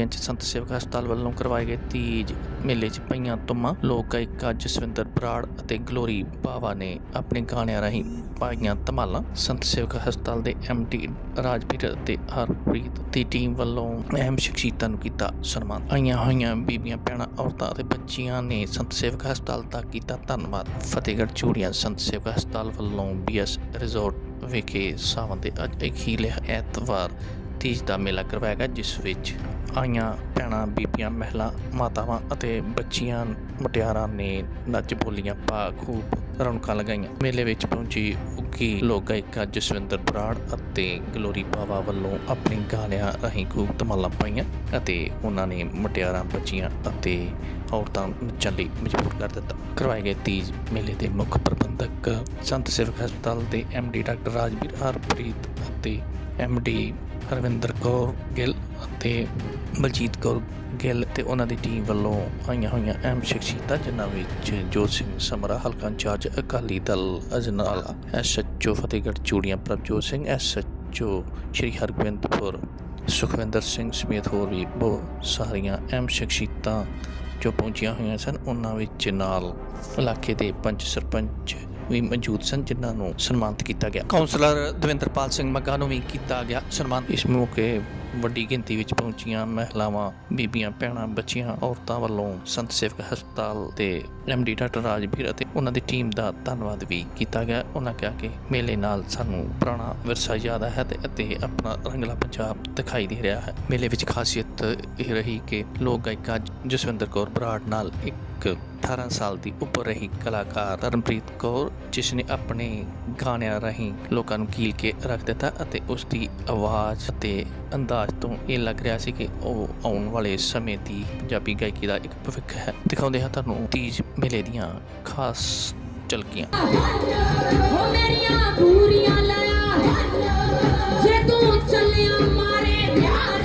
ਫਤਿਹਗੜ੍ਹ 'ਚ ਸੰਤ ਸੇਵਕ ਹਸਪਤਾਲ ਵੱਲੋਂ ਕਰਵਾਏ ਗਏ ਤੀਜ ਮੇਲੇ 'ਚ ਪਈਆਂ ਤੁਮਾਂ। ਲੋਕ ਗਾਇਕਾ ਜਸਵਿੰਦਰ ਬਰਾੜ ਅਤੇ ਗਲੋਰੀ ਬਾਵਾ ਨੇ ਆਪਣੇ ਗਾਣਿਆਂ ਰਾਹੀਂ ਪਾਈਆਂ ਧਮਾਲਾਂ। ਸੰਤ ਸੇਵਕ ਹਸਪਤਾਲ ਦੇ ਐਮਟੀ ਰਾਜਵੀਰ ਅਤੇ ਹਰਪ੍ਰੀਤ ਦੀ ਟੀਮ ਵੱਲੋਂ ਅਹਿਮ ਸ਼ਖਸੀਅਤਾਂ ਨੂੰ ਕੀਤਾ ਸਨਮਾਨ। ਆਈਆਂ ਹੋਈਆਂ ਬੀਬੀਆਂ, ਭੈਣਾਂ, ਔਰਤਾਂ ਅਤੇ ਬੱਚੀਆਂ ਨੇ ਸੰਤ ਸੇਵਕ ਹਸਪਤਾਲ ਦਾ ਕੀਤਾ ਧੰਨਵਾਦ। ਫਤਿਹਗੜ੍ਹ ਚੂੜੀਆਂ ਸੰਤ ਸੇਵਕ ਹਸਪਤਾਲ ਵੱਲੋਂ ਬੀਐਸ ਰਿਜ਼ੋਰਟ ਵਿਖੇ ਸਾਵਨ ਦੇ ਅੱਜ ਅਖੀਲੇ ਐਤਵਾਰ ਤੀਜ ਦਾ ਮੇਲਾ ਕਰਵਾਇਆ ਗਿਆ, ਜਿਸ ਵਿੱਚ ਆਈਆਂ ਭੈਣਾਂ, ਬੀਬੀਆਂ, ਮਹਿਲਾ, ਮਾਤਾਵਾਂ ਅਤੇ ਬੱਚੀਆਂ, ਮੁਟਿਆਰਾਂ ਨੇ ਨੱਚ, ਬੋਲੀਆਂ ਪਾ ਖੂਬ ਰੌਣਕਾਂ ਲਗਾਈਆਂ। ਮੇਲੇ ਵਿੱਚ ਪਹੁੰਚੀ ਉੱਗੀ ਲੋਕ ਗਾਇਕਾ ਜਸਵਿੰਦਰ ਬਰਾੜ ਅਤੇ ਗਲੋਰੀ ਬਾਵਾ ਵੱਲੋਂ ਆਪਣੇ ਗਾਣਿਆਂ ਰਾਹੀਂ ਖੂਬ ਧਮਾਲਾਂ ਪਾਈਆਂ ਅਤੇ ਉਹਨਾਂ ਨੇ ਮੁਟਿਆਰਾਂ, ਬੱਚੀਆਂ ਅਤੇ ਔਰਤਾਂ ਨੱਚਣ ਲਈ ਮਜਬੂਰ ਕਰ ਦਿੱਤਾ। ਕਰਵਾਏ ਗਏ ਤੀਜ ਮੇਲੇ ਦੇ ਮੁੱਖ ਪ੍ਰਬੰਧਕ ਸੰਤ ਸੇਵਕ ਹਸਪਤਾਲ ਦੇ ਐਮਡੀ ਡਾਕਟਰ ਰਾਜਵੀਰ ਹਰਪ੍ਰੀਤ ਅਤੇ ਐਮਡੀ ਹਰਵਿੰਦਰ ਕੌਰ ਗਿੱਲ ਅਤੇ ਬਲਜੀਤ ਕੌਰ ਗਿੱਲ ਤੇ ਉਹਨਾਂ ਦੀ ਟੀਮ ਵੱਲੋਂ ਆਈਆਂ ਹੋਈਆਂ ਅਹਿਮ ਸ਼ਖਸੀਅਤਾਂ, ਜਿਨ੍ਹਾਂ ਵਿੱਚ ਜੋਤ ਸਿੰਘ ਸਮਰਾ, ਹਲਕਾ incharge Akali Dal, Ajnala SHO Fatehgarh, Churian Prabhjot Singh SHO Sri Hargobindpur, Sukhwinder Singh ਸਮੇਤ ਹੋਰ ਵੀ ਬਹੁਤ ਸਾਰੀਆਂ ਅਹਿਮ ਸ਼ਖਸੀਅਤਾਂ ਜੋ ਪਹੁੰਚੀਆਂ ਹੋਈਆਂ ਸਨ। ਉਹਨਾਂ ਵਿੱਚ ਨਾਲ ਇਲਾਕੇ ਦੇ ਪੰਚ ਸਰਪੰਚ ਵੀ ਮੌਜੂਦ ਸਨ ਜਿਨ੍ਹਾਂ ਨੂੰ ਸਨਮਾਨਿਤ ਕੀਤਾ ਗਿਆ। ਕਾਉਂਸਲਰ ਦਵਿੰਦਰਪਾਲ ਸਿੰਘ ਮੱਗਾ ਨੂੰ ਵੀ ਕੀਤਾ ਗਿਆ ਸਨਮਾਨ। ਇਸ ਮੌਕੇ ਵੱਡੀ ਗਿਣਤੀ ਵਿੱਚ ਪਹੁੰਚੀਆਂ ਮਹਿਲਾਵਾਂ ਬੀਬੀਆਂ ਭੈਣਾਂ ਬੱਚੀਆਂ ਔਰਤਾਂ ਵੱਲੋਂ ਸੰਤ ਸੇਵਕ ਹਸਪਤਾਲ ਤੇ ਐਮਡੀ ਡਾਕਟਰ ਰਾਜਵੀਰ ਅਤੇ ਉਹਨਾਂ ਦੀ ਟੀਮ ਦਾ ਧੰਨਵਾਦ ਵੀ ਕੀਤਾ ਗਿਆ। ਉਹਨਾਂ ਕਿਹਾ ਕਿ ਮੇਲੇ ਨਾਲ ਸਾਨੂੰ ਪੁਰਾਣਾ ਵਿਰਸਾ ਯਾਦ ਹੈ ਤੇ ਅਤੇ ਆਪਣਾ ਰੰਗਲਾ ਪੰਜਾਬ ਦਿਖਾਈ ਦੇ ਰਿਹਾ ਹੈ। ਮੇਲੇ ਵਿੱਚ ਖਾਸੀਅਤ ਇਹ ਰਹੀ ਕਿ ਲੋਕ ਗਾਇਕਾ ਜਸਵਿੰਦਰ ਕੌਰ ਬਰਾੜ ਨਾਲ ਇੱਕ 18 ਸਾਲ ਦੀ ਉੱਪਰ ਰਹੀ ਕਲਾਕਾਰ ਧਰਮਪ੍ਰੀਤ ਕੌਰ, ਜਿਸ ਨੇ ਆਪਣੇ ਗਾਣਿਆਂ ਰਾਹੀਂ ਲੋਕਾਂ ਨੂੰ ਕੀਲ ਕੇ ਰੱਖ ਦਿੱਤਾ ਅਤੇ ਉਸ ਦੀ ਆਵਾਜ਼ ਅਤੇ ਅੰਦਾਜ਼ ਤੋਂ ਇਹ ਲੱਗ ਰਿਹਾ ਸੀ ਕਿ ਉਹ ਆਉਣ ਵਾਲੇ ਸਮੇਂ ਦੀ ਪੰਜਾਬੀ ਗਾਇਕੀ ਦਾ ਇੱਕ ਭਵਿੱਖ ਹੈ। ਦਿਖਾਉਂਦੇ ਹਾਂ ਤੁਹਾਨੂੰ ਤੀਜ ਮੇਲੇ ਦੀਆਂ ਖਾਸ ਝਲਕੀਆਂ। ਹੋ ਮੇਰੀਆਂ ਬੂਰੀਆਂ ਲਾਇਆ, ਜੇ ਤੂੰ ਚੱਲਿਆ ਮਾਰੇ ਵਿਆਹ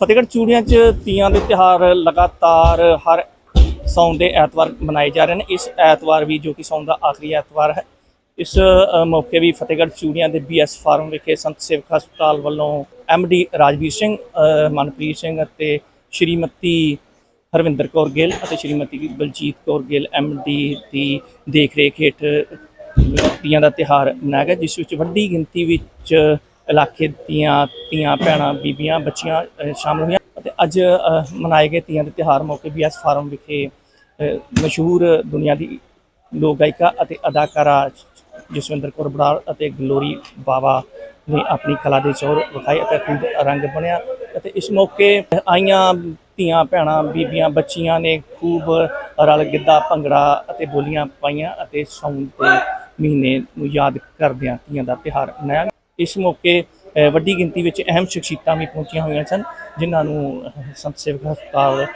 ਫਤਿਹਗੜ੍ਹ ਚੂੜੀਆਂ 'ਚ ਤੀਆਂ ਦੇ ਤਿਹਾਰ ਲਗਾਤਾਰ ਹਰ ਸੌਣ ਦੇ ਐਤਵਾਰ ਮਨਾਏ ਜਾ ਰਹੇ ਨੇ। ਇਸ ਐਤਵਾਰ ਵੀ ਜੋ ਕਿ ਸੌਣ ਦਾ ਆਖਰੀ ਐਤਵਾਰ ਹੈ। ਇਸ ਮੌਕੇ ਵੀ ਫਤਿਹਗੜ੍ਹ ਚੂੜੀਆਂ ਦੇ ਬੀਐਸ ਫਾਰਮ ਵਿਖੇ ਸੰਤ ਸੇਵਕ ਹਸਪਤਾਲ ਵੱਲੋਂ ਐਮਡੀ ਰਾਜਵੀਰ ਸਿੰਘ ਮਨਪ੍ਰੀਤ ਸਿੰਘ ਅਤੇ ਸ਼੍ਰੀਮਤੀ ਹਰਵਿੰਦਰ ਕੌਰ ਗਿੱਲ ਅਤੇ ਸ਼੍ਰੀਮਤੀ ਬਲਜੀਤ ਕੌਰ ਗਿੱਲ ਐਮਡੀ ਦੀ ਦੇਖਰੇਖ ਹੇਠ ਤੀਆਂ ਦਾ ਤਿਹਾਰ ਮਨਾਇਆ ਗਿਆ, ਜਿਸ ਵਿੱਚ ਵੱਡੀ ਗਿਣਤੀ ਵਿੱਚ ਇਲਾਕੇ ਦੀਆਂ ਧੀਆਂ ਭੈਣਾਂ ਬੀਬੀਆਂ ਬੱਚੀਆਂ ਅ, ਸ਼ਾਮਲ ਹੋਈਆਂ ਅਤੇ ਅੱਜ ਮਨਾਏ ਗਏ ਧੀਆਂ ਦੇ ਤਿਹਾਰ ਮੌਕੇ ਬੀਐਸ ਫਾਰਮ ਵਿਖੇ ਮਸ਼ਹੂਰ ਦੁਨੀਆ ਦੀ ਲੋਕ ਗਾਇਕਾ ਅਤੇ ਅਦਾਕਾਰਾ ਜਸਵਿੰਦਰ ਕੌਰ ਬਰਾੜ ਅਤੇ ਗਲੋਰੀ ਬਾਵਾ ਨੇ ਆਪਣੀ ਕਲਾ ਦੇ ਚੌਰ ਵਿਖਾਈ ਅਤੇ ਖੂਬ ਰੰਗ ਬਣਿਆ ਅਤੇ ਇਸ ਮੌਕੇ ਆਈਆਂ ਧੀਆਂ ਭੈਣਾਂ ਬੀਬੀਆਂ ਬੱਚੀਆਂ ਨੇ ਖੂਬ ਰਲ ਗਿੱਧਾ ਭੰਗੜਾ ਅਤੇ ਬੋਲੀਆਂ ਪਾਈਆਂ ਅਤੇ ਸੌਣ ਦੇ ਮਹੀਨੇ ਨੂੰ ਯਾਦ ਕਰਦਿਆਂ ਧੀਆਂ ਦਾ ਤਿਉਹਾਰ ਮਨਾਇਆ ਇਸ ਮੌਕੇ ਵੱਡੀ ਗਿਣਤੀ ਵਿੱਚ ਅਹਿਮ ਸ਼ਖਸੀਅਤਾਂ ਵੀ ਪਹੁੰਚੀਆਂ ਹੋਈਆਂ ਸਨ ਜਿਨ੍ਹਾਂ ਨੂੰ ਸੰਤ ਸੇਵਕ ਹਸਪਤਾਲ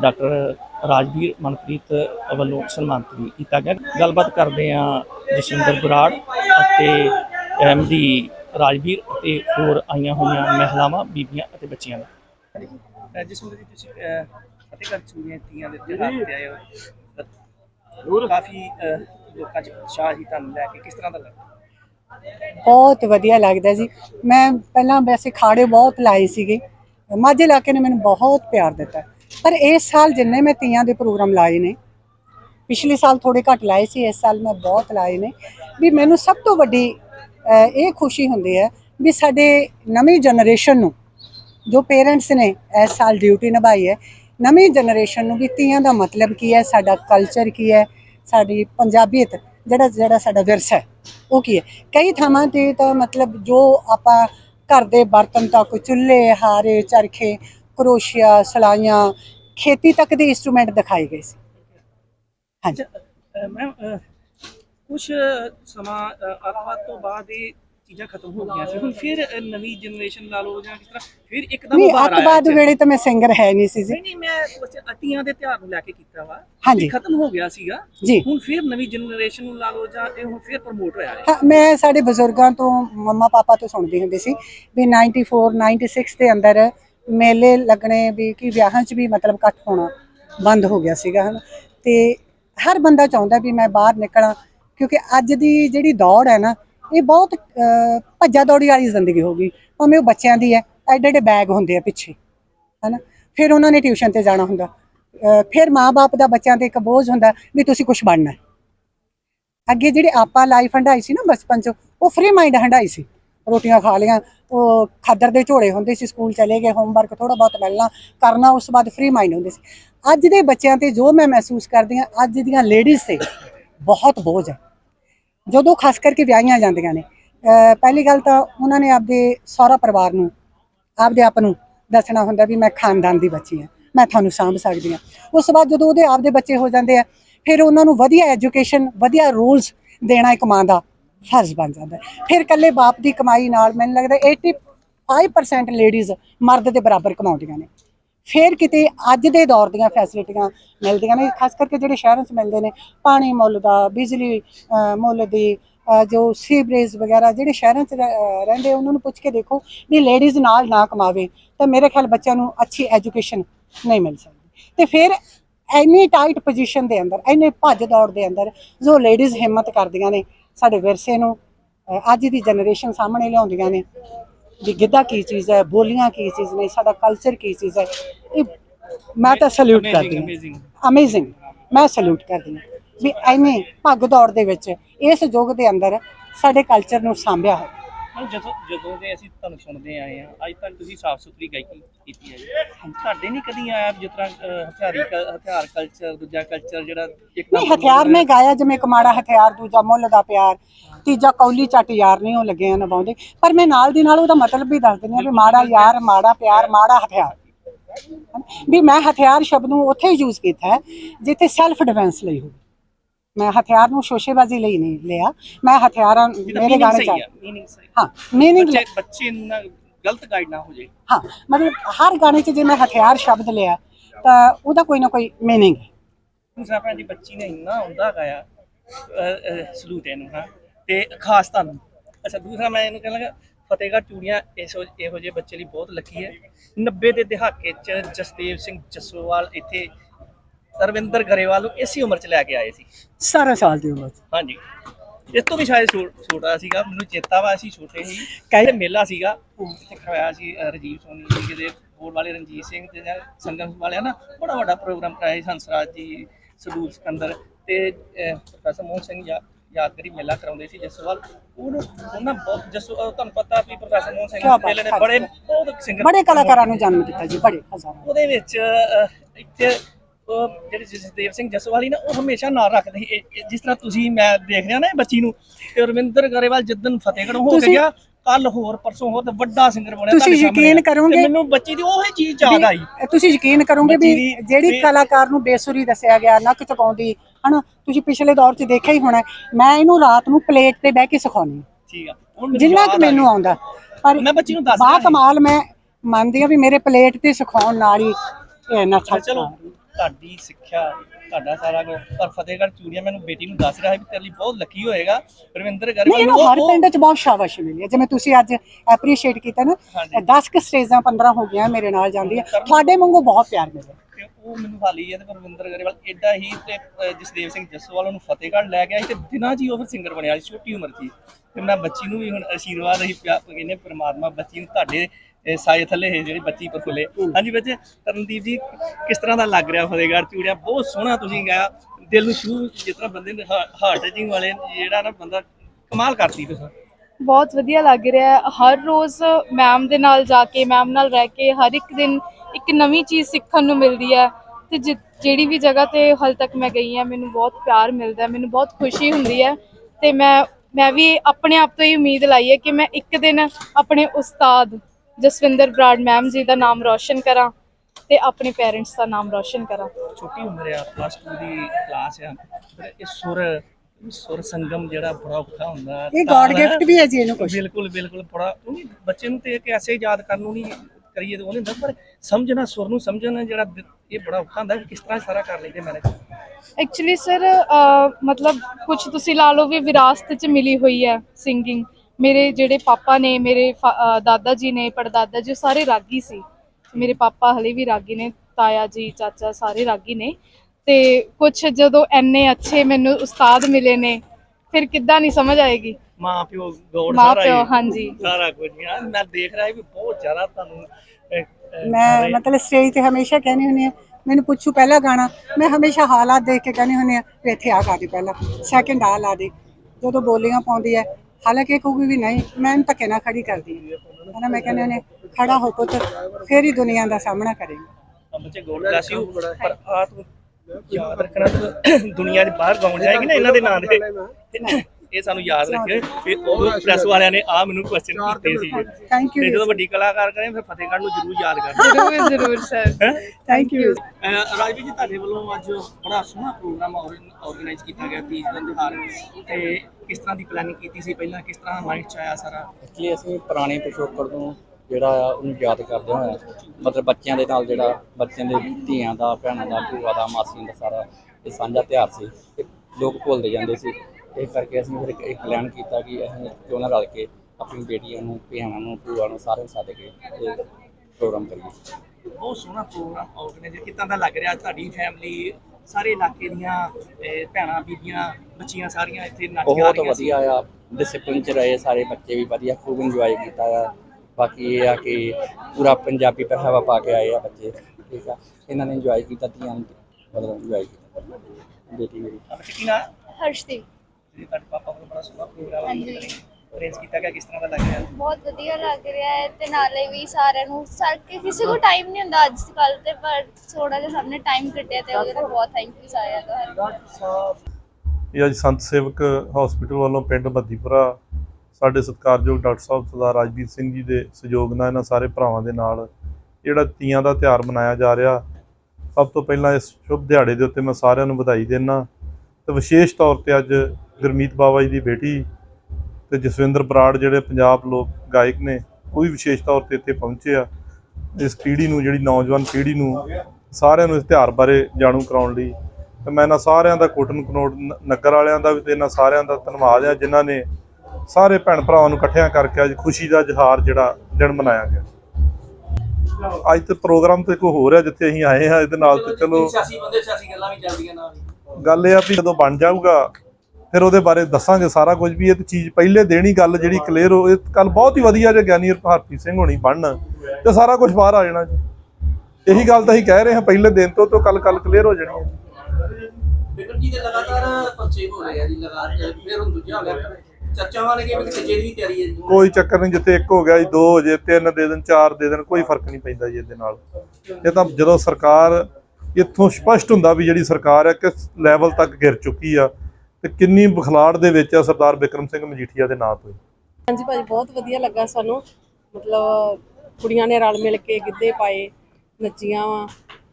ਡਾਕਟਰ ਰਾਜਵੀਰ ਮਨਪ੍ਰੀਤ ਵੱਲੋਂ ਸਨਮਾਨਿਤ ਵੀ ਕੀਤਾ ਗਿਆ। ਗੱਲਬਾਤ ਕਰਦੇ ਹਾਂ ਜਸਵਿੰਦਰ ਬਰਾੜ ਅਤੇ ਐਮਡੀ ਰਾਜਵੀਰ ਅਤੇ ਹੋਰ ਆਈਆਂ ਹੋਈਆਂ ਮਹਿਲਾਵਾਂ ਬੀਬੀਆਂ ਅਤੇ ਬੱਚੀਆਂ ਦਾ ਜਸਵਿੰਦਰ ਜੀ ਤੁਸੀਂ ਫਤਿਹਗੜ੍ਹ ਚੂੜੀਆਂ ਤੀਆਂ ਦੇ ਤਿਉਹਾਰ ਤੇ ਆਏ ਹੋ। ਕਾਫੀ ਲੋਕਾਂ 'ਚ ਉਤਸ਼ਾਹ ਹੀ ਤੁਹਾਨੂੰ ਲੈ ਕੇ ਕਿਸ ਤਰ੍ਹਾਂ ਦਾ ਲੱਗਾ ਬਹੁਤ ਵਧੀਆ ਲੱਗਦਾ ਜੀ ਮੈਂ ਪਹਿਲਾਂ ਵੈਸੇ ਖਾੜੇ ਬਹੁਤ ਲਾਏ ਸੀਗੇ। ਮਾਝੇ ਇਲਾਕੇ ਨੇ ਮੈਨੂੰ ਬਹੁਤ ਪਿਆਰ ਦਿੱਤਾ। ਪਰ ਇਸ ਸਾਲ ਜਿੰਨੇ ਮੈਂ ਤੀਆਂ ਦੇ ਪ੍ਰੋਗਰਾਮ ਲਾਏ ਨੇ, ਪਿਛਲੇ ਸਾਲ ਥੋੜੇ ਘੱਟ ਲਾਏ ਸੀ, ਇਸ ਸਾਲ ਮੈਂ ਬਹੁਤ ਲਾਏ ਨੇ। ਵੀ ਮੈਨੂੰ ਸਭ ਤੋਂ ਵੱਡੀ ਇਹ ਖੁਸ਼ੀ ਹੁੰਦੀ ਹੈ ਵੀ ਸਾਡੇ ਨਵੀਂ ਜਨਰੇਸ਼ਨ ਨੂੰ, ਜੋ ਪੇਰੈਂਟਸ ਨੇ ਇਸ ਸਾਲ ਡਿਊਟੀ ਨਿਭਾਈ ਹੈ, ਨਵੀਂ ਜਨਰੇਸ਼ਨ ਨੂੰ ਵੀ ਤੀਆਂ ਦਾ ਮਤਲਬ ਕੀ ਹੈ, ਸਾਡਾ ਕਲਚਰ ਕੀ ਹੈ, ਸਾਡੀ ਪੰਜਾਬੀਅਤ, ਜਿਹੜਾ ਜਿਹੜਾ ਸਾਡਾ ਵਿਰਸਾ ਹੈ। ਉਹ ਕੀ ਹੈ? ਕਈ ਥਾਵਾਂ ਤੇ ਤਾਂ ਮਤਲਬ ਜੋ ਆਪਾਂ ਘਰ ਦੇ ਬਰਤਨ ਤੱਕ ਚੁੱਲ੍ਹੇ, ਹਾਰੇ, ਚਰਖੇ, ਕਰੋਸ਼ੀਆ, ਸਲਾਈਆਂ, ਖੇਤੀ ਤੱਕ ਦੇ ਇਨਸਟਰੂਮੈਂਟ ਦਿਖਾਏ ਗਏ ਸੀ। ਹਾਂਜੀ। ਮੈਮ ਕੁਝ ਸਮਾਂ ਅੱਤਵਾਦ ਤੋਂ ਬਾਅਦ ਇਹ ਚੀਜ਼ਾਂ ਖਤਮ ਹੋ ਗਈਆਂ ਸੀ। ਹੁਣ ਫਿਰ ਨਵੀਂ ਜਨਰੇਸ਼ਨ ਲਾ ਲਓ ਜਾਂ ਕਿਸ ਤਰ੍ਹਾਂ ਫਿਰ ਇੱਕਦਮ ਨਹੀਂ ਉਭਾਰ ਆਇਆ ਅੱਤਵਾਦ। ਵੇਲੇ ਤਾਂ ਮੈਂ ਸਿੰਗਰ ਹੈ ਨਹੀਂ ਸੀ ਜੀ। ਨਹੀਂ ਨਹੀਂ ਮੈਂ ਉਸ ਅਤੀਆਂ ਦੇ ਤਿਉਹਾਰ ਨੂੰ ਲੈ ਕੇ ਕੀਤਾ ਵਾ। ਹਾਂਜੀ। ਇਹ ਖਤਮ ਹੋ ਗਿਆ ਸੀਗਾ। ਜੀ। ਹੁਣ ਫਿਰ ਨਵੀਂ ਜਨਰੇਸ਼ਨ ਨੂੰ ਲਾ ਲਓ ਜਾਂ ਇਹ ਹੁਣ ਫਿਰ ਪ੍ਰਮੋਟ ਹੋਇਆ ਹੈ। ਹਾਂ, ਮੈਂ ਸਾਡੇ ਬਜ਼ੁਰਗਾਂ ਤੋਂ ਮੰਮਾ ਪਾਪਾ ਤੋਂ ਸੁਣਦੀ ਹੁੰਦੀ ਸੀ ਵੀ 94 96 ਦੇ ਅੰਦਰ ਮੇਲੇ ਲੱਗਣੇ ਵੀ ਕਿ ਵਿਆਹਾਂ 'ਚ ਵੀ ਮਤਲਬ ਇਕੱਠ ਹੋਣਾ ਬੰਦ ਹੋ ਗਿਆ ਸੀਗਾ ਹਨ। ਤੇ ਹਰ ਬੰਦਾ ਚਾਹੁੰਦਾ ਵੀ ਮੈਂ ਬਾਹਰ ਨਿਕਲਾਂ ਕਿਉਂਕਿ ਅੱਜ ਦੀ ਜਿਹੜੀ ਦੌੜ ਹੈ ਨਾ ਇਹ ਬਹੁਤ ਭੱਜਾ ਦੌੜੀ ਵਾਲੀ ਜ਼ਿੰਦਗੀ ਹੋ ਗਈ। ਭਾਵੇਂ ਉਹ ਬੱਚਿਆਂ ਦੀ ਹੈ ਐਡੇ ਐਡੇ ਬੈਗ ਹੁੰਦੇ ਆ ਪਿੱਛੇ ਹਨਾ? ਫਿਰ ਉਹਨਾਂ ਨੇ ਟਿਊਸ਼ਨ ਤੇ ਜਾਣਾ ਹੁੰਦਾ। ਅਹ, ਫਿਰ ਮਾਪੇ ਦਾ ਬੱਚਿਆਂ ਤੇ ਇੱਕ ਬੋਝ ਹੁੰਦਾ ਵੀ ਤੁਸੀਂ ਕੁਝ ਬਣਨਾ ਅੱਗੇ ਜਿਹੜੇ ਆਪਾਂ ਲਾਈਫ ਹੰਡਾਈ ਸੀ ਨਾ ਬਚਪਨ ਚ ਉਹ ਫ੍ਰੀ ਮਾਈਂਡ ਹੰਡਾਈ ਸੀ। ਰੋਟੀਆਂ ਖਾ ਲੀਆਂ ਉਹ ਖਾਦਰ ਦੇ ਝੋਲੇ ਹੁੰਦੇ ਸੀ ਸਕੂਲ ਚਲੇ ਗਏ ਹੋਮਵਰਕ ਥੋੜਾ ਬਹੁਤ ਮਿਲਣਾ ਕਰਨਾ ਉਸ ਤੋਂ ਬਾਅਦ ਫ੍ਰੀ ਮਾਈਂਡ ਹੁੰਦੇ ਸੀ। ਅੱਜ ਦੇ ਬੱਚਿਆਂ ਤੇ ਜੋ ਮੈਂ ਮਹਿਸੂਸ ਕਰਦੀ ਹਾਂ ਅੱਜ ਦੀਆਂ ਲੇਡੀਜ਼ ਤੇ ਬਹੁਤ ਬੋਝ ਹੈ। ਜਦੋਂ ਖਾਸ ਕਰਕੇ ਵਿਆਹੀਆਂ ਜਾਂਦੀਆਂ ਨੇ ਪਹਿਲੀ ਗੱਲ ਤਾਂ ਉਹਨਾਂ ਨੇ ਆਪਦੇ ਸਹੁਰਾ ਪਰਿਵਾਰ ਨੂੰ, ਆਪਦੇ ਆਪ ਨੂੰ ਦੱਸਣਾ ਹੁੰਦਾ ਵੀ ਮੈਂ ਖਾਨਦਾਨ ਦੀ ਬੱਚੀ ਹਾਂ, ਮੈਂ ਤੁਹਾਨੂੰ ਸਾਂਭ ਸਕਦੀ ਹਾਂ। ਉਸ ਤੋਂ ਬਾਅਦ ਜਦੋਂ ਉਹਦੇ ਆਪਦੇ ਬੱਚੇ ਹੋ ਜਾਂਦੇ ਆ, ਫਿਰ ਉਹਨਾਂ ਨੂੰ ਵਧੀਆ ਐਜੂਕੇਸ਼ਨ ਵਧੀਆ ਰੂਲਸ ਦੇਣਾ ਇੱਕ ਮਾਂ ਦਾ ਫਰਜ਼ ਬਣ ਜਾਂਦਾ। ਫਿਰ ਇਕੱਲੇ ਬਾਪ ਦੀ ਕਮਾਈ ਨਾਲ ਮੈਨੂੰ ਲੱਗਦਾ 85% ਲੇਡੀਜ਼ ਮਰਦ ਦੇ ਬਰਾਬਰ ਕਮਾਉਂਦੀਆਂ ਨੇ। ਫਿਰ ਕਿਤੇ ਅੱਜ ਦੇ ਦੌਰ ਦੀਆਂ ਫੈਸਿਲਿਟੀਆਂ ਮਿਲਦੀਆਂ ਨੇ, ਖਾਸ ਕਰਕੇ ਜਿਹੜੇ ਸ਼ਹਿਰਾਂ 'ਚ ਮਿਲਦੇ ਨੇ, ਪਾਣੀ ਮੁੱਲ ਦਾ, ਬਿਜਲੀ ਮੁੱਲ ਦੀ ਜੋ ਸੀਵਰੇਜ ਵਗੈਰਾ ਜਿਹੜੇ ਸ਼ਹਿਰਾਂ 'ਚ ਰਹਿੰਦੇ ਉਹਨਾਂ ਨੂੰ ਪੁੱਛ ਕੇ ਦੇਖੋ ਵੀ ਲੇਡੀਜ਼ ਨਾਲ ਨਾ ਕਮਾਵੇ, ਤਾਂ ਮੇਰੇ ਖਿਆਲ ਬੱਚਿਆਂ ਨੂੰ ਅੱਛੀ ਐਜੂਕੇਸ਼ਨ ਨਹੀਂ ਮਿਲ ਸਕਦੀ। ਤੇ ਫਿਰ ਇੰਨੀ ਟਾਈਟ ਪੋਜੀਸ਼ਨ ਦੇ ਅੰਦਰ, ਇੰਨੇ ਭੱਜ ਦੌੜ ਦੇ ਅੰਦਰ ਜੋ ਲੇਡੀਜ਼ ਹਿੰਮਤ ਕਰਦੀਆਂ ਨੇ, ਸਾਡੇ ਵਿਰਸੇ ਨੂੰ ਅੱਜ ਦੀ ਜਨਰੇਸ਼ਨ ਸਾਹਮਣੇ ਲਿਆਉਂਦੀਆਂ ਨੇ ਵੀ ਗਿੱਧਾ ਕੀ ਚੀਜ਼ ਹੈ ਬੋਲੀਆਂ ਕੀ ਚੀਜ਼ ਨੇ ਸਾਡਾ ਕਲਚਰ ਕੀ ਚੀਜ਼ ਹੈ ਇਹ ਮੈਂ ਤਾਂ ਸਲੂਟ ਕਰਦੀ ਹਾਂ। ਅਮੇਜ਼ਿੰਗ ਮੈਂ ਸਲੂਟ ਕਰਦੀ ਹਾਂ ਵੀ ਐਨੇ ਭੱਗ ਦੌੜ ਦੇ ਵਿੱਚ ਇਸ ਯੁੱਗ ਦੇ ਅੰਦਰ ਸਾਡੇ ਕਲਚਰ ਨੂੰ ਸਾਂਭਿਆ ਹੈ ਜਦੋਂ ਜਦੋਂ ਦੇ ਅਸੀਂ ਤੁਹਾਨੂੰ ਸੁਣਦੇ ਆਏ ਆ ਅੱਜ ਤੱਕ ਤੁਸੀਂ ਸਾਫ਼ ਸੁਥਰੀ ਗਾਇਕੀ ਕੀਤੀ ਹੈ ਜੀ। ਤੁਹਾਡੇ ਨਹੀਂ ਕਦੀ ਆਇਆ ਜਿਸ ਤਰ੍ਹਾਂ ਹਥਿਆਰੀ ਹਥਿਆਰ ਕਲਚਰ ਦੂਜਾ ਕਲਚਰ ਜਿਹੜਾ ਇੱਕ ਨਹੀਂ ਹਥਿਆਰ ਮੈਂ ਗਾਇਆ ਜਿਵੇਂ ਇੱਕ ਮਾੜਾ ਹਥਿਆਰ ਦੂਜਾ ਮੁੱਲ ਦਾ ਪਿਆਰ। ਤੀਜਾ ਕੌਲੀ ਚੱਟ ਯਾਰ ਨਹੀਂ ਉਹ ਲੱਗੇ ਆ ਨਿਭਾਉਂਦੇ ਪਰ ਮੈਂ ਨਾਲ ਦੀ ਨਾਲ ਉਹਦਾ ਮਤਲਬ ਵੀ ਦੱਸ ਦਿੰਦੀ ਆ ਵੀ ਮਾੜਾ ਯਾਰ ਮਾੜਾ ਪਿਆਰ ਮਾੜਾ ਹਥਿਆਰ। ਵੀ ਮੈਂ ਹਥਿਆਰ ਸ਼ਬਦ ਨੂੰ ਉੱਥੇ ਯੂਜ਼ ਕੀਤਾ ਜਿੱਥੇ ਸੈਲਫ ਡਿਫੈਂਸ ਲਈ ਹੋਵੇ। ਮੈਂ ਹਥਿਆਰ ਨੂੰ ਸ਼ੋਸ਼ੇਬਾਜ਼ੀ ਲਈ ਨਹੀਂ ਲਿਆ। ਮੈਂ ਹਥਿਆਰਾਂ ਮੇਰੇ ਗਾਣੇ ਚ ਹਾਂ ਮੀਨਿੰਗ ਬੱਚੇ ਗਲਤ ਗਾਈਡ ਨਾ ਹੋ ਜਾਏ ਹਾਂ ਮਤਲਬ ਹਰ ਗਾਣੇ 'ਚ ਜੇ ਮੈਂ ਹਥਿਆਰ ਸ਼ਬਦ ਲਿਆ ਤਾਂ ਉਹਦਾ ਕੋਈ ਨਾ ਕੋਈ ਮੀਨਿੰਗ ਹੈ। ਦੂਸਰਾ ਭੈਣ ਜੀ ਬੱਚੀ ਨੇ ਇੰਨਾ ਹੁੰਦਾ ਗਾਇਆ ਸਲੂਟ ਇਹਨੂੰ ਹਾਂ। ਤੇ ਖਾਸ ਤੁਹਾਨੂੰ। ਅੱਛਾ ਦੂਸਰਾ ਮੈਂ ਇਹਨੂੰ ਕਹਿਣ ਲੱਗਾ ਫਤਿਹਗੜ੍ਹ ਚੂੜੀਆਂ ਇਸ ਇਹੋ ਜਿਹੇ ਬੱਚੇ ਲਈ ਬਹੁਤ ਲੱਕੀ ਹੈ। 90 ਦੇ ਦਹਾਕੇ ਚ ਜਸਦੇਵ ਸਿੰਘ ਜੱਸੋਵਾਲ ਇੱਥੇ ਰਵਿੰਦਰ ਗਰੇਵਾਲ ਨੂੰ ਇਸੇ ਉਮਰ ਚ ਲੈ ਕੇ ਆਏ ਸੀ। 17 ਸਾਲ ਦੀ ਉਮਰ। 'ਚ ਹਾਂਜੀ। ਇਸ ਤੋਂ ਵੀ ਸ਼ਾਇਦ ਛੋਟਾ ਸੀਗਾ ਮੈਨੂੰ ਚੇਤਾ ਵਾ ਅਸੀਂ ਛੋਟੇ ਸੀ। ਤੇ ਮੇਲਾ ਸੀਗਾ ਇੱਥੇ ਖਵਾਇਆ ਸੀ ਰਾਜੀਵ ਸੋਨੀ ਜੀ ਜਿਹਦੇ ਬੋਰਡ ਵਾਲੇ ਰਣਜੀਤ ਸਿੰਘ ਤੇ ਜਾਂ ਸੰਗਮ ਵਾਲਿਆਂ ਨਾ ਬੜਾ ਵੱਡਾ ਪ੍ਰੋਗਰਾਮ ਕਰਾਇਆ ਸੀ ਹੰਸਰਾਜ ਜੀ ਸਦੂਰ ਸਿਕੰਦਰ ਤੇ ਪ੍ਰੋਫੈਸਰ ਮੋਹਨ ਸਿੰਘ ਯਾ- ਯਾਦਗਾਰੀ ਮੇਲਾ ਕਰਾਉਂਦੇ ਸੀ ਜਸਵਾਲ ਉਹਨੂੰ ਉਹਨਾਂ ਬਹੁਤ ਜਸੋ ਤੁਹਾਨੂੰ ਪਤਾ ਵੀ ਪ੍ਰੋਫੈਸਰ ਮੋਹਨ ਸਿੰਘ ਮੇਲੇ ਨੇ। ਬੜੇ ਬਹੁਤ ਸਿੰਗਰ ਬੜੇ ਕਲਾਕਾਰਾਂ ਨੂੰ ਜਨਮ ਦਿੱਤਾ ਜੀ ਬੜੇ ਹਜ਼ਾਰਾਂ ਉਹਦੇ ਵਿੱਚ ਇੱਥੇ ਉਹ ਜਿਹੜੇ ਜਸਦੇਵ ਸਿੰਘ ਜਸਵਾਲੀ ਨਾ ਉਹ ਹਮੇਸ਼ਾ ਨਾਲ ਰੱਖਦੇ ਸੀ ਜਿਸ ਤਰ੍ਹਾਂ ਤੁਸੀਂ ਮੈਂ ਦੇਖ ਰਿਹਾ ਨਾ ਇਹ ਬੱਚੀ ਨੂੰ ਤੇ ਰਵਿੰਦਰ ਗਰੇਵਾਲ ਜਿੱਦਨ ਫਤਿਹਗੜ੍ਹ ਹੋ ਗਿਆ ਕੱਲ ਹੋਰ ਪਰਸੋਂ ਹੋਰ ਤੇ ਵੱਡਾ ਸਿੰਗਰ ਬਣਿਆ ਤੁਸੀਂ। ਯਕੀਨ ਕਰੋਗੇ- ਮੈਨੂੰ ਬੱਚੀ ਦੀ ਉਹੀ ਚੀਜ਼ ਯਾਦ ਆਈ ਤੁਸੀਂ ਯਕੀਨ ਕਰੋਗੇ ਵੀ ਜਿਹੜੀ ਕਲਾਕਾਰ ਨੂੰ ਬੇਸੁਰੀ ਦੱਸਿਆ ਗਿਆ ਨੱਕ ਚਕਾਉਂਦੀ ਹਨਾ ਤੁਸੀਂ ਪਿਛਲੇ ਦੌਰ 'ਚ ਦੇਖਿਆ ਹੀ ਹੋਣਾ ਮੈਂ ਇਹਨੂੰ ਰਾਤ ਨੂੰ ਪਲੇਟ ਤੇ ਬਹਿ ਕੇ ਸਿਖਾਉਣੀ ਠੀਕ ਆ ਜਿੰਨਾ ਕਿ ਮੈਨੂੰ। ਆਉਂਦਾ ਪਰ ਮੈਂ ਬੱਚੀ ਨੂੰ ਦੱਸ ਬਾ। ਕਮਾਲ ਮੈਂ ਮੰਨਦੀ ਆ ਵੀ ਮੇਰੇ ਪਲੇਟ ਤੇ ਸਿਖਾਉਣ ਨਾਲ ਹੀ ਇਹ ਨਾ ਚਲੋ ਤੁਹਾਡੀ ਸਿੱਖਿਆ ਤੁਹਾਡਾ ਸਾਰਾ ਕੁਝ ਪਰ ਫਤਿਹਗੜ੍ਹ ਚੂੜੀਆਂ ਮੈਨੂੰ ਬੇਟੀ ਨੂੰ ਦੱਸ ਰਿਹਾ ਹੈ ਵੀ ਤੇਰੇ ਲਈ ਬਹੁਤ ਲੱਕੀ ਹੋਏਗਾ। ਰਵਿੰਦਰ ਨਹੀਂ ਗਰੇਵਾਲ ਇਹਨੂੰ ਉਹ- ਹਰ ਪਿੰਡ 'ਚ ਬਹੁਤ ਸ਼ਾਬਾਸ਼ ਮਿਲੀ ਹੈ। ਜਿਵੇਂ ਤੁਸੀਂ ਅੱਜ ਐਪਰੀਸ਼ੀਏਟ ਕੀਤਾ ਨਾ ਹਾਂਜੀ। 10 ਕਿ ਸਟੇਜਾਂ 15 ਹੋ ਗਈਆਂ ਮੇਰੇ ਨਾਲ ਜਾਂਦੀ ਹੈ। ਤੁਹਾਡੇ ਵਾਂਗੂ ਬਹੁਤ ਪਿਆਰ ਮਿਲਿਆ। ਤੇ ਉਹ ਮੈਨੂੰ ਹਾਲੀ ਹੈ ਤੇ ਪਰਵਿੰਦਰ ਗਰੇਵਾਲ ਐਡਾ ਹੀ ਤੇ ਜਸਦੇਵ ਸਿੰਘ ਜੱਸੋਵਾਲ ਉਹਨੂੰ ਫਤਿਹਗੜ੍ਹ ਲੈ ਗਿਆ ਸੀ ਤੇ ਦਿਨਾਂ 'ਚ ਹੀ ਉਹ ਫਿਰ ਸਿੰਗਰ ਬਣਿਆ ਸੀ ਛੋਟੀ ਉਮਰ 'ਚ ਹੀ। ਤੇ ਮੈਂ ਬੱਚੀ ਨੂੰ ਵੀ ਹੁਣ ਆਸ਼ੀਰਵਾਦ ਅਸੀਂ ਪਿਆ ਕਹਿੰਦੇ ਪ੍ਰਮਾਤਮਾ ਬੱਚੀ ਨੂੰ ਤੁਹਾਡੇ ਅਹ, ਸਾਏ ਥੱਲੇ ਹੈ ਜਿਹੜੀ ਬੱਚੀ ਪਰਫੁੱਲੇ ਹਾਂਜੀ ਬੱਚੇ ਤਰਨਦੀਪ ਜੀ ਕਿਸ ਤਰ੍ਹਾਂ ਦਾ ਲੱਗ ਰਿਹਾ ਫਤਿਹਗੜ੍ਹ ਚੂੜਿਆ? ਬਹੁਤ ਸੋਹਣਾ ਤੁਸੀਂ ਗਾਇਆ ਦਿਲ ਨੂੰ ਛੂ ਜਿਸ ਤਰ੍ਹਾਂ ਬੰਦੇ ਨੇ ਹਾਰਟ ਟਚਿੰਗ ਵਾਲੇ ਜਿਹੜਾ ਨਾ ਬੰਦਾ ਕਮਾਲ ਕਰਦੀ ਤੁਸੀਂ ਬਹੁਤ ਵਧੀਆ ਲੱਗ ਰਿਹਾ ਹੈ। ਹਰ ਰੋਜ਼ ਮੈਮ ਦੇ ਨਾਲ ਜਾ ਕੇ ਮੈਮ ਨਾਲ ਰਹਿ ਕੇ ਹਰ ਇੱਕ ਦਿਨ ਇੱਕ ਨਵੀਂ ਚੀਜ਼ ਸਿੱਖਣ ਨੂੰ ਮਿਲਦੀ ਹੈ। ਤੇ ਜਿਹੜੀ ਵੀ ਜਗ੍ਹਾ ਤੇ ਹਾਲ ਤੱਕ ਮੈਂ ਗਈ ਹਾਂ ਮੈਨੂੰ ਬਹੁਤ ਪਿਆਰ ਮਿਲਦਾ ਮੈਨੂੰ ਬਹੁਤ ਖੁਸ਼ੀ ਹੁੰਦੀ ਹੈ। ਤੇ ਮੈਂ ਮੈਂ ਵੀ ਆਪਣੇ ਆਪ ਤੋਂ ਹੀ ਉਮੀਦ ਲਾਈ ਹੈ ਕਿ ਮੈਂ ਇੱਕ ਦਿਨ ਆਪਣੇ ਉਸਤਾਦ ਜਸਵਿੰਦਰ ਬਰਾੜ ਮੈਮ ਜੀ ਦਾ ਨਾਮ ਰੌਸ਼ਨ ਕਰਾਂ ਤੇ ਆਪਣੇ ਪੇਰੈਂਟਸ ਦਾ ਨਾਮ ਰੌਸ਼ਨ ਕਰਾਂ। ਛੋਟੀ ਉਮਰ ਆ ਪਲੱਸ 2 ਦੀ ਕਲਾਸ ਆ। ਪਰ ਇਹ ਸੁਰ ਸੁਰ ਸੰਗਮ ਜਿਹੜਾ ਬੜਾ ਔਖਾ ਹੁੰਦਾ। ਇਹ ਗੋਡ ਗਿਫਟ ਵੀ ਹੈ ਜੀ ਇਹਨੂੰ ਕੁਝ ਬਿਲਕੁਲ ਬਿਲਕੁਲ ਬੜਾ ਬੱਚੇ ਨੂੰ ਤੇ ਇੱਕ ਐਸੇ ਯਾਦ ਕਰਨ ਨੂੰ ਨਹੀਂ ਕਰੀਏ ਤੇ ਉਹ ਨਹੀਂ ਹੁੰਦਾ ਪਰ ਸਮਝਣਾ ਸੁਰ ਨੂੰ ਸਮਝਣਾ ਜਿਹੜਾ ਇਹ ਬੜਾ ਔਖਾ ਹੁੰਦਾ ਕਿ ਕਿਸ ਤਰ੍ਹਾਂ ਸਾਰਾ ਕਰ ਲੈਂਦੇ ਮੈਨੇਜ ਐਕਚੁਅਲੀ ਸਰ ਮਤਲਬ ਕੁਝ ਤੁਸੀਂ ਲਾ ਲਓ ਵੀ ਵਿਰਾਸਤ ਚ ਮਿਲੀ ਹੋਈ ਹੈ ਸਿੰਗਿੰਗ ਮੇਰੇ ਜਿਹੜੇ ਪਾਪਾ ਨੇ ਮੇਰੇ ਦਾਦਾ ਜੀ ਨੇ ਪੜਦਾਦਾ ਜੀ ਉਹ ਸਾਰੇ ਰਾਗੀ ਸੀ। ਮੇਰੇ ਪਾਪਾ ਹਲੇ ਵੀ ਰਾਗੀ ਨੇ ਤਾਇਆ ਜੀ ਚਾਚਾ ਸਾਰੇ ਰਾਗੀ ਨੇ। ਤੇ ਕੁਝ ਜਦੋਂ ਐਨੇ ਅੱਛੇ ਮੈਨੂੰ ਉਸਤਾਦ ਮਿਲੇ ਨੇ ਫਿਰ ਕਿੱਦਾਂ ਨਹੀਂ ਸਮਝ ਆਏਗੀ? ਮਾਂ ਪਿਓ ਗੋੜ ਮਾਂ ਸਾਰਾ ਹੀ ਪਿਓ, ਹਾਂਜੀ। ਸਾਰਾ ਕੁਝ ਯਾਰ ਮੈਂ ਦੇਖ ਰਿਹਾ ਵੀ ਬਹੁਤ ਜ਼ਿਆਦਾ ਤੁਹਾਨੂੰ ਮੈਂ ਮਤਲਬ ਸਟੇਜ ਤੇ ਹਮੇਸ਼ਾ ਕਹਿੰਦੀ ਹੁੰਦੀ ਆ ਮੈਨੂੰ ਪੁੱਛੂ ਪਹਿਲਾ ਗਾਣਾ ਮੈਂ ਹਮੇਸ਼ਾ ਹਾਲਾਤ ਦੇਖ ਕੇ ਕਹਿੰਦੀ ਹੁੰਦੀ ਆ ਇੱਥੇ ਆ ਗਾ ਦੇ ਪਹਿਲਾਂ ਸੈਕਿੰਡ ਆ ਲਾ ਦੇ। ਜਦੋਂ ਬੋਲੀਆਂ ਪਾਉਂਦੀ ਹੈ ਹਾਲਾਂਕਿ ਕਹੂਗੀ ਵੀ ਨਹੀਂ ਮੈਂ ਇਹਨੂੰ ਧੱਕੇ ਨਾਲ ਖੜੀ ਕਰਦੀ ਹਾਂ। ਹਨਾ ਮੈਂ ਕਹਿੰਦੀ ਹੁੰਦੀ ਹਾਂ, ਖੜਾ ਹੋ ਪੁੱਤ ਫੇਰ ਹੀ ਦੁਨੀਆ ਦਾ ਸਾਹਮਣਾ ਕਰੇਗੀ। ਤਾਂ ਬੱਚੇ ਗੋਡ ਬਲੈਸ ਯੂ ਪਰ ਆ ਤੂੰ ਯਾਦ ਰੱਖਣਾ ਤੂੰ ਦੁਨੀਆ ਦੇ ਬਾਹਰ ਗਾਉਣ ਜਾਏਗੀ ਨਾ ਇਹਨਾਂ ਦੇ ਨਾਂ ਦੇ ਇਹ ਸਾਨੂੰ ਯਾਦ ਰੱਖਿਓ ਵੀ ਉਹ ਪ੍ਰੈਸ ਵਾਲਿਆਂ ਨੇ ਆ ਮੈਨੂੰ ਕੁਐਸਚਨ ਕੀਤੇ ਸੀ। ਥੈਂਕ ਤੇ ਯੂ ਜਦੋਂ ਵੱਡੀ ਕਲਾਕਾਰ ਕਰੇ ਫਿਰ ਫਤਿਹਗੜ੍ਹ ਨੂੰ ਜ਼ਰੂਰ ਯਾਦ ਕਰਨਾ। ਜ਼ਰੂਰ ਜ਼ਰੂਰ sir thank you Rajveer ji ਤੁਹਾਡੇ ਵੱਲੋਂ ਅੱਜ ਬੜਾ ਸੋਹਣਾ ਪ੍ਰੋਗਰਾਮ ਆਰਗੇਨਾਈਜ਼ ਕੀਤਾ ਗਿਆ ਤੀਜ ਦਾ ਤਿਉਹਾਰ। ਤੇ ਕਿਸ ਤਰ੍ਹਾਂ ਦੀ ਪਲੈਨਿੰਗ ਕੀਤੀ ਸੀ ਪਹਿਲਾਂ ਕਿਸ ਤਰ੍ਹਾਂ ਮਾਈਂਡ ਚ ਆਇਆ ਸਾਰਾ? ਐਕਚੁਅਲੀ ਅਸੀਂ ਪੁਰਾਣੇ ਪਿਛੋਕੜ ਨੂੰ ਜਿਹੜਾ ਆ ਉਹਨੂੰ ਯਾਦ ਕਰਦੇ ਹੋਇਆ ਮਤਲਬ ਬੱਚਿਆਂ ਦੇ ਨਾਲ ਜਿਹੜਾ ਬੱਚਿਆਂ ਦੇ ਧੀਆਂ ਦਾ ਭੈਣਾਂ ਦਾ ਭੂਆ ਦਾ ਮਾਸੀਆਂ ਦਾ ਸਾਰਾ ਇਹ ਸਾਂਝਾ ਤਿਉਹਾਰ ਸੀ। ਤੇ ਲੋਕ ਭੁੱਲਦੇ ਜਾਂਦੇ ਸੀ। ਇਸ ਕਰਕੇ ਅਸੀਂ ਫਿਰ ਇੱਕ- ਪਲਾਨ ਕੀਤਾ ਕਿ ਅਸੀਂ ਕਿਉਂ ਨਾ ਰਲ ਕੇ ਆਪਣੀ ਬੇਟੀਆਂ ਨੂੰ ਭੈਣਾਂ ਨੂੰ ਭੂਆ ਨੂੰ ਸਾਰਿਆਂ ਨੂੰ ਸੱਦ ਕੇ ਤੇ ਪ੍ਰੋਗਰਾਮ ਕਰੀਏ। ਬਹੁਤ ਸੋਹਣਾ ਪ੍ਰੋਗਰਾਮ ਆਰਗੇਨਾਈਜ਼ ਕਿਦਾਂ ਦਾ ਲੱਗ ਰਿਹਾ ਤੁਹਾਡੀ ਫੈਮਿਲੀ ਸਾਰੇ ਇਲਾਕੇ ਦੀਆਂ ਭੈਣਾਂ ਬੀਬੀਆਂ ਬੱਚੀਆਂ ਸਾਰੀਆਂ ਇੱਥੇ ਨੱਚ ਕੇ ਆ ਬਹੁਤ ਰਹੀਆਂ ਸੀ। ਵਧੀਆ ਆ ਡਿਸਪਲਿਨ ਚ ਰਹੇ ਸਾਰੇ ਬੱਚੇ ਵੀ ਵਧੀਆ ਖੂਬ ਇੰਜੋਏ ਕੀਤਾ ਆ। ਬਾਕੀ ਇਹ ਆ ਕਿ ਪੂਰਾ ਪੰਜਾਬੀ ਪਹਿਰਾਵਾ ਪਾ ਕੇ ਆਏ ਆ ਬੱਚੇ ਠੀਕ ਆ। ਇਹਨਾਂ ਨੇ ਇੰਜੋਏ ਕੀਤਾ ਧੀਆਂ ਨੇ ਮਤਲਬ ਇੰਜੋਏ ਕੀਤਾ। ਬੇਟੀ ਮੇਰੀ। ਅੱਛਾ ਕੀ ਨਾ? ਹਰਸ਼ਦੀਪ। ਜੀ ਤੁਹਾਡੇ ਪਾਪਾ ਵੱਲੋਂ ਬੜਾ ਸੋਹਣਾ ਪ੍ਰੋਗਰਾਮ ਹਾਂਜੀ। ਅਰੇਂਜ ਕੀਤਾ ਗਿਆ ਕਿਸ ਤਰ੍ਹਾਂ ਦਾ ਲੱਗ ਰਿਹਾ? ਬਹੁਤ ਵਧੀਆ ਲੱਗ ਰਿਹਾ ਹੈ ਤੇ ਨਾਲੇ ਵੀ ਸਾਰਿਆਂ ਨੂੰ ਸਰ ਕਿਸੇ ਕੋਲ ਟਾਈਮ ਨਹੀਂ ਹੁੰਦਾ ਅੱਜ ਕੱਲ ਤੇ ਪਰ ਥੋੜਾ ਜਿਹਾ ਸਭ ਨੇ ਟਾਈਮ ਕੱਢਿਆ ਤੇ ਉਹਦੇ ਲਈ ਬਹੁਤ ਥੈਂਕ ਯੂ ਸਾਰਿਆਂ ਦਾ। ਇਹ ਅੱਜ ਸੰਤ ਸੇਵਕ ਹਸਪੀਟਲ ਵੱਲੋਂ ਪਿੰਡ ਬੱਦੀਪੁਰਾ ਸਾਡੇ ਸਤਿਕਾਰਯੋਗ ਡਾਕਟਰ ਸਾਹਿਬ ਸਰਦਾਰ ਰਾਜਵੀਰ ਸਿੰਘ ਜੀ ਦੇ ਸਹਿਯੋਗ ਨਾਲ ਇਹਨਾਂ ਸਾਰੇ ਭਰਾਵਾਂ ਦੇ ਨਾਲ ਜਿਹੜਾ ਤੀਆਂ ਦਾ ਤਿਉਹਾਰ ਮਨਾਇਆ ਜਾ ਰਿਹਾ। ਸਭ ਤੋਂ ਪਹਿਲਾਂ ਇਸ ਸ਼ੁਭ ਦਿਹਾੜੇ ਦੇ ਉੱਤੇ ਮੈਂ ਸਾਰਿਆਂ ਨੂੰ ਵਧਾਈ ਦਿੰਦਾ। ਤੇ ਵਿਸ਼ੇਸ਼ ਤੌਰ ਤੇ ਅੱਜ ਗੁਰਮੀਤ ਬਾਬਾ ਜੀ ਦੀ ਬੇਟੀ ਤੇ ਜਸਵਿੰਦਰ ਬਰਾੜ ਜਿਹੜੇ ਪੰਜਾਬ ਲੋਕ ਗਾਇਕ ਨੇ ਉਹ ਵੀ ਵਿਸ਼ੇਸ਼ ਤੌਰ ਤੇ ਇੱਥੇ ਪਹੁੰਚੇ ਆ। ਇਸ ਪੀੜ੍ਹੀ ਨੂੰ ਜਿਹੜੀ ਨੌਜਵਾਨ ਪੀੜ੍ਹੀ ਨੂੰ ਸਾਰਿਆਂ ਨੂੰ ਇਸ ਤਿਉਹਾਰ ਬਾਰੇ ਜਾਣੂ ਕਰਾਉਣ ਲਈ ਤੇ ਮੈਂ ਇਹਨਾਂ ਸਾਰਿਆਂ ਦਾ ਕੋਟਨ ਕਨੋਟ ਨਗਰ ਵਾਲਿਆਂ ਦਾ ਵੀ ਤੇ ਇਹਨਾਂ ਸਾਰਿਆਂ ਦਾ ਧੰਨਵਾਦ ਆ ਜਿਨ੍ਹਾਂ ਨੇ ਸਾਰੇ ਭੈਣ ਭਰਾਵਾਂ ਨੂੰ ਇਕੱਠਿਆਂ ਕਰਕੇ ਅੱਜ ਖੁਸ਼ੀ ਦਾ ਇਜ਼ਹਾਰ ਜਿਹੜਾ ਦਿਨ ਮਨਾਇਆ ਗਿਆ। ਅੱਜ ਤੇ ਪ੍ਰੋਗਰਾਮ ਤੇ ਕੋਈ ਹੋ ਰਿਹਾ ਜਿੱਥੇ ਅਸੀਂ ਆਏ ਹਾਂ ਇਹਦੇ ਨਾਲ ਤੇ ਚਲੋ ਸਿਆਸੀ ਬੰਦੇ ਸਿਆਸੀ ਗੱਲਾਂ ਵੀ ਚੱਲਦੀਆਂ ਨਾਲ ਗੱਲ ਇਹ ਆ ਵੀ ਜਦੋਂ ਬਣ ਜਾਊਗਾ ਫਿਰ ਉਹਦੇ ਬਾਰੇ ਦੱਸਾਂਗੇ ਸਾਰਾ ਕੁਝ ਵੀ ਇਹ ਤੇ ਚੀਜ਼ ਪਹਿਲੇ ਦੇਣੀ ਗੱਲ ਜਿਹੜੀ ਕਲੀਅਰ ਹੋ ਇਹ ਕੱਲ ਬਹੁਤ ਹੀ ਵਧੀਆ ਜੇ ਗਿਆਨੀ ਹਰਪ੍ਰੀਤ ਸਿੰਘ ਹੋਣੀ ਬਣਨ ਤੇ ਸਾਰਾ ਕੁਝ ਬਾਹਰ ਆ ਜਾਣਾ ਜੀ। ਇਹੀ ਗੱਲ ਤਾਂ ਅਸੀਂ ਕਹਿ ਰਹੇ ਹਾਂ ਪਹਿਲੇ ਦਿਨ ਤੋਂ ਤੋਂ ਕੱਲ ਕੱਲ ਕਲੀਅਰ ਹੋ ਜਾਣੀ ਹੈ। ਬਿਕਰਮ ਜੀ ਦੇ ਲਗਾਤਾਰ ਪਰਚੇ ਹੋ ਰਹੇ ਆ ਜੀ ਲਗਾਤਾਰ ਫਿਰ ਹੁਣ ਦੂਜਾ ਹੋ ਗਿਆ। ਚਰਚਾਵਾਂ ਨੇ ਕਿ ਵੀ ਤੀਜੇ ਦੀ ਵੀ ਤਿਆਰੀ ਹੈ ਜੀ? ਕੋਈ ਚੱਕਰ ਨਹੀਂ ਜਿੱਥੇ ਇੱਕ ਹੋ ਗਿਆ ਜੀ ਦੋ ਹੋ ਜੇ ਤਿੰਨ ਦੇ ਦੇਣ ਚਾਰ ਦੇ ਕੋਈ ਫ਼ਰਕ ਨਹੀਂ ਪੈਂਦਾ ਜੀ ਇਹਦੇ ਨਾਲ। ਇਹ ਤਾਂ ਜਦੋਂ ਸਰਕਾਰ ਇੱਥੋਂ ਸਪਸ਼ਟ ਹੁੰਦਾ ਵੀ ਜਿਹੜੀ ਸਰਕਾਰ ਹੈ ਕਿਸ ਲੈਵਲ ਤੱਕ ਗਿਰ ਚੁੱਕੀ ਆ ਤੇ ਕਿੰਨੀ ਬਖਲਾੜ ਦੇ ਵਿੱਚ ਆ ਸਰਦਾਰ ਬਿਕਰਮ ਸਿੰਘ ਮਜੀਠੀਆ ਦੇ ਨਾਂ ਤੋਂ ਹਾਂਜੀ ਭਾਜੀ, ਬਹੁਤ ਵਧੀਆ ਲੱਗਾ ਸਾਨੂੰ। ਮਤਲਬ ਕੁੜੀਆਂ ਨੇ ਰਲ ਮਿਲ ਕੇ ਗਿੱਧੇ ਪਾਏ, ਨੱਚੀਆਂ ਵਾ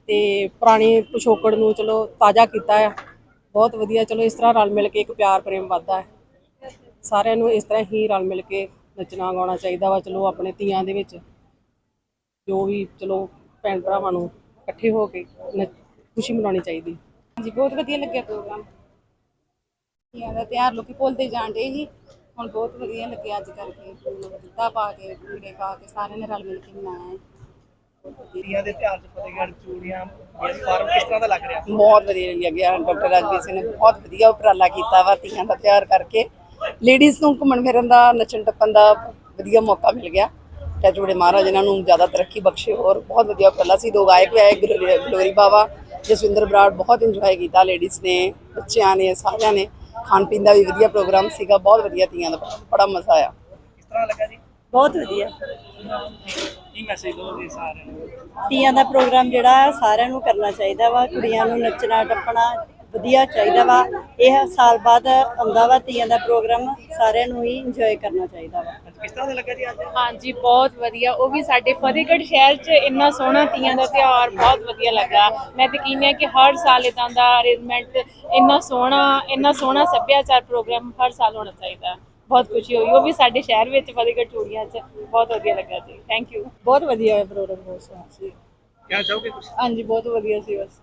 ਤੇ ਪੁਰਾਣੀ ਪਿਛੋਕੜ ਨੂੰ ਚਲੋ ਤਾਜ਼ਾ ਕੀਤਾ ਆ। ਬਹੁਤ ਵਧੀਆ, ਚਲੋ ਇਸ ਤਰ੍ਹਾਂ ਰਲ ਮਿਲ ਕੇ ਇੱਕ ਪਿਆਰ ਪ੍ਰੇਮ ਵੱਧਦਾ ਹੈ। ਸਾਰਿਆਂ ਨੂੰ ਇਸ ਤਰ੍ਹਾਂ ਹੀ ਰਲ ਮਿਲ ਕੇ ਨੱਚਣਾ, ਗਾਉਣਾ ਚਾਹੀਦਾ ਵਾ, ਚਲੋ ਆਪਣੇ ਧੀਆਂ ਦੇ ਵਿੱਚ। ਜੋ ਵੀ ਚਲੋ ਭੈਣ ਭਰਾਵਾਂ ਨੂੰ ਇਕੱਠੇ ਹੋ ਕੇ ਖੁਸ਼ੀ ਮਨਾਉਣੀ ਚਾਹੀਦੀ। ਹਾਂਜੀ, ਬਹੁਤ ਵਧੀਆ ਲੱਗਿਆ ਪ੍ਰੋਗਰਾਮ। ਤੀਆਂ ਦਾ ਤਿਉਹਾਰ ਲੋਕੀ ਭੁੱਲਦੇ ਜਾਂਦੇ ਸੀ। ਹੁਣ ਬਹੁਤ ਵਧੀਆ ਲੱਗਿਆ ਅੱਜ ਕਰਕੇ ਗਿੱਧਾ ਪਾ ਕੇ ਭੰਗੜੇ ਪਾ ਕੇ ਸਾਰਿਆਂ ਨੇ ਰਲ ਮਿਲ ਕੇ ਮਨਾਇਆ। ਤੀਆਂ ਦੇ ਤਿਉਹਾਰ 'ਚ ਫਤਿਹਗੜ੍ਹ ਚੂੜੀਆਂ ਇਸ ਫਾਰਮ ਕਿਸ ਤਰ੍ਹਾਂ ਦਾ ਲੱਗ ਰਿਹਾ? ਬਹੁਤ ਵਧੀਆ ਲੱਗਿਆ ਡਾਕਟਰ ਰਾਜਵੀਰ ਸਿੰਘ ਨੇ ਬਹੁਤ ਵਧੀਆ ਉਪਰਾਲਾ ਕੀਤਾ ਵਾ ਤੀਆਂ ਦਾ ਤਿਆਰ ਕਰਕੇ। ਲੇਡੀਜ਼ ਨੂੰ ਘੁੰਮਣ ਫਿਰਨ ਦਾ ਨੱਚਣ ਟੱਪਣ ਦਾ ਵਧੀਆ ਮੌਕਾ ਮਿਲ ਗਿਆ। ਟੈਚੂੜੇ ਮਹਾਰਾਜ ਇਹਨਾਂ ਨੂੰ ਜ਼ਿਆਦਾ ਤਰੱਕੀ ਬਖਸ਼ੇ ਹੋਰ ਬਹੁਤ ਵਧੀਆ ਉਪਰਾਲਾ ਸੀ। ਦੋ ਗਾਇਕ ਵੀ ਆਏ ਗਲੋਰੀ ਗਲੋਰੀ ਬਾਵਾ ਜਸਵਿੰਦਰ ਬਰਾੜ ਬਹੁਤ ਇੰਜੋਏ ਕੀਤਾ ਲੇਡੀਜ਼ ਨੇ ਬੱਚਿਆਂ ਨੇ ਸਾਰਿਆਂ ਨੇ। ਖਾਣ ਪੀਣ ਦਾ ਵੀ ਵਧੀਆ ਪ੍ਰੋਗਰਾਮ ਸੀਗਾ ਬਹੁਤ ਵਧੀਆ ਤੀਆਂ ਦਾ ਬੜਾ ਮਜ਼ਾ ਆਇਆ। ਕਿਸ ਤਰ੍ਹਾਂ ਲੱਗਾ ਜੀ? ਬਹੁਤ ਵਧੀਆ। ਕੀ ਮੈਸੇਜ ਦੋਗੇ ਸਾਰਿਆਂ ਨੂੰ? ਤੀਆਂ ਦਾ ਪ੍ਰੋਗਰਾਮ ਜਿਹੜਾ ਸਾਰਿਆਂ ਨੂੰ ਕਰਨਾ ਚਾਹੀਦਾ ਵਾ ਕੁੜੀਆਂ ਨੂੰ ਨੱਚਣਾ ਟੱਪਣਾ ਵਧੀਆ ਚਾਹੀਦਾ ਵਾ। ਇਹ ਸਾਲ ਬਾਅਦ ਆਉਂਦਾ ਵਾ ਤੀਆਂ ਦਾ ਪ੍ਰੋਗਰਾਮ ਸਾਰਿਆਂ ਨੂੰ ਹੀ ਇੰਜੋਏ ਕਰਨਾ ਚਾਹੀਦਾ ਵਾ। ਕਿਸ ਤਰ੍ਹਾਂ ਦਾ ਲੱਗਾ ਜੀ ਅੱਜ? ਹਾਂਜੀ ਬਹੁਤ ਵਧੀਆ। ਉਹ ਵੀ ਸਾਡੇ ਫਤਿਹਗੜ੍ਹ ਸ਼ਹਿਰ 'ਚ ਇੰਨਾ ਸੋਹਣਾ ਤੀਆਂ ਦਾ ਤਿਉਹਾਰ ਬਹੁਤ ਵਧੀਆ ਲੱਗਾ। ਮੈਂ ਯਕੀਨ ਹੈ ਕਿ ਹਰ ਸਾਲ ਇਦਾਂ ਦਾ ਅਰੇਂਜਮੈਂਟ ਇੰਨਾ ਸੋਹਣਾ ਇੰਨਾ ਸੋਹਣਾ ਸੱਭਿਆਚਾਰ ਪ੍ਰੋਗਰਾਮ ਹਰ ਸਾਲ ਹੋਣਾ ਚਾਹੀਦਾ। ਬਹੁਤ ਖੁਸ਼ੀ ਹੋਈ। ਉਹ ਵੀ ਸਾਡੇ ਸ਼ਹਿਰ ਵਿੱਚ ਫਤਿਹਗੜ੍ਹ ਚੂੜੀਆਂ 'ਚ। ਬਹੁਤ ਵਧੀਆ ਲੱਗਾ ਜੀ। ਥੈਂਕ ਯੂ ਬਹੁਤ ਵਧੀਆ ਪ੍ਰੋਗਰਾਮ ਬਹੁਤ ਸੋਹਣਾ ਸੀ। ਕਹਿਣਾ ਚਾਹੋਗੇ ਕੁਝ ਹਾਂਜੀ ਬਹੁਤ ਵਧੀਆ ਸੀ ਬਸ।